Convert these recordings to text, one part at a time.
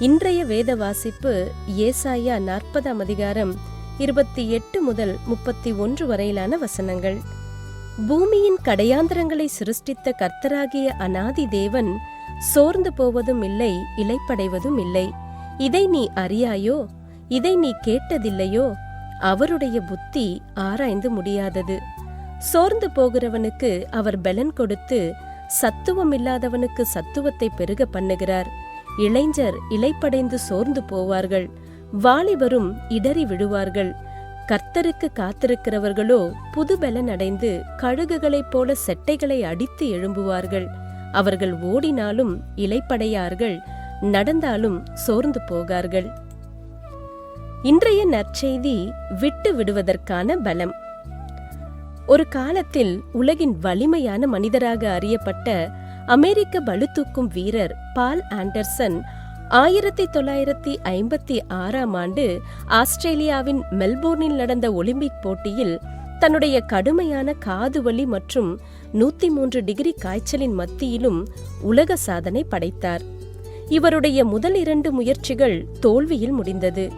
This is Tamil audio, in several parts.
இன்றைய வேத வாசிப்பு ஏசாயா நாற்பதாம் அதிகாரம் இருபத்தி எட்டு முதல் முப்பத்தி ஒன்று வரையிலான வசனங்கள். பூமியின் கடையாந்திரங்களை சிருஷ்டித்த கர்த்தராகிய அனாதி தேவன் சோர்ந்து போவதும் இல்லை இலைப்படைவதும் இல்லை. இதை நீ அறியாயோ? இதை நீ கேட்டதில்லையோ? அவருடைய புத்தி ஆராய்ந்து முடியாதது. சோர்ந்து போகிறவனுக்கு அவர் பெலன் கொடுத்து சத்துவமில்லாதவனுக்கு சத்துவத்தை பெருக பண்ணுகிறார். இளைஞர் இலைப்படைந்து சோர்ந்து போவார்கள். வாலிபரும் இடறி விடுவார்கள் கர்த்தருக்கு காத்திருக்கிறவர்களோ புதுபலன் அடைந்து கழுகுகளைப் போல செட்டைகளை அடித்து எழும்புவார்கள். அவர்கள் ஓடினாலும் இலைப்படையார்கள் நடந்தாலும் சோர்ந்து போகார்கள். இன்றைய நற்செய்தி விட்டு விடுவதற்கான பலம். ஒரு காலத்தில் உலகின் வலிமையான மனிதராக அறியப்பட்ட அமெரிக்க பளுதூக்கும் வீரர் பால் ஆண்டர்சன் ஆயிரத்தி தொள்ளாயிரத்தி ஐம்பத்தி ஆறாம் ஆண்டு ஆஸ்திரேலியாவின் மெல்போர்னில் நடந்த ஒலிம்பிக் போட்டியில் தன்னுடைய கடுமையான காது வலி மற்றும் நூத்தி மூன்று டிகிரி காய்ச்சலின் மத்தியிலும் உலக சாதனை படைத்தார். இவருடைய முதல் இரண்டு முயற்சிகள் தோல்வியில் முடிந்தது.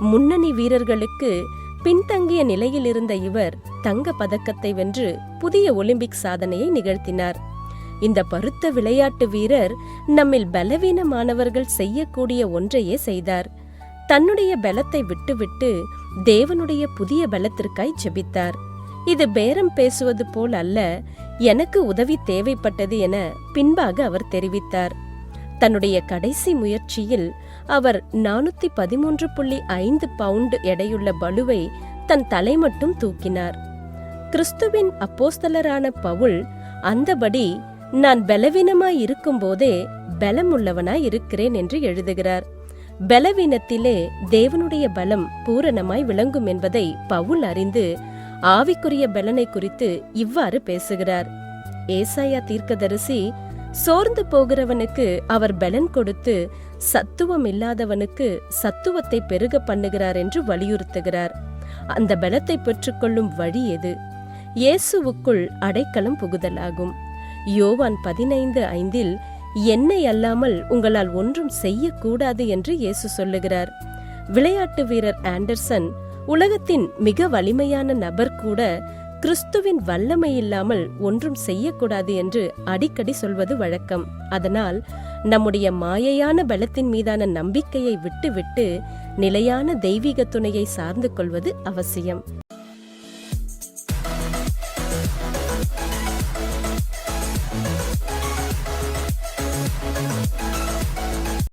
முன்னணி வீரர்களுக்கு பின்தங்கிய நிலையில் இருந்த இவர் தங்க பதக்கத்தை வென்று புதிய ஒலிம்பிக் சாதனையை நிகழ்த்தினார். இந்த பருத்த விளையாட்டு வீரர் நம்மில் பலவீனமானவர்கள் செய்யக்கூடிய ஒன்றையே செய்தார். தன்னுடைய பலத்தை விட்டுவிட்டு தேவனுடைய புதிய பலத்திற்காய் ஜெபித்தார். இது பேரம் பேசுவது போல் அல்ல எனக்கு உதவி தேவைப்பட்டது என பின்பாக அவர் தெரிவித்தார். தன்னுடைய கடைசி முயற்சியில் அவர் நானூத்தி பதிமூன்று புள்ளி ஐந்து பவுண்டு எடையுள்ள பலுவை தன் தலை மட்டும் தூக்கினார். கிறிஸ்துவின் அப்போஸ்தலரான பவுல் அந்தபடி நான் பலவீனமாய் இருக்கும்போதே பலமுள்ளவனாய் இருக்கிறேன் என்று எழுதுகிறார். பலவீனத்திலே தேவனுடைய பலம் பூரணமாய் விளங்கும் என்பதை பவுல் அறிந்து ஆவிக்குரிய பலனை குறித்து இவ்வாறு பேசுகிறார். ஏசாயா தீர்க்கதரிசி சோர்ந்து போகிறவனுக்கு அவர் பலன் கொடுத்து சத்துவம் இல்லாதவனுக்கு சத்துவத்தை பெருக பண்ணுகிறார் என்று வலியுறுத்துகிறார். அந்த பலத்தை பெற்றுக்கொள்ளும் வழி எது? இயேசுவுக்குள் அடைக்கலம் புகுதலாகும். யோவான் பதினைந்து ஐந்தில் என்னை அல்லாமல் உங்களால் ஒன்றும் செய்யக்கூடாது என்று இயேசு சொல்லுகிறார். விளையாட்டு வீரர் ஆண்டர்சன் உலகத்தின் மிக வலிமையான நபர் கூட கிறிஸ்துவின் வல்லமை இல்லாமல் ஒன்றும் செய்யக்கூடாது என்று அடிக்கடி சொல்வது வழக்கம். அதனால் நம்முடைய மாயையான பலத்தின் மீதான நம்பிக்கையை விட்டுவிட்டு நிலையான தெய்வீக துணையை சார்ந்து கொள்வது அவசியம்.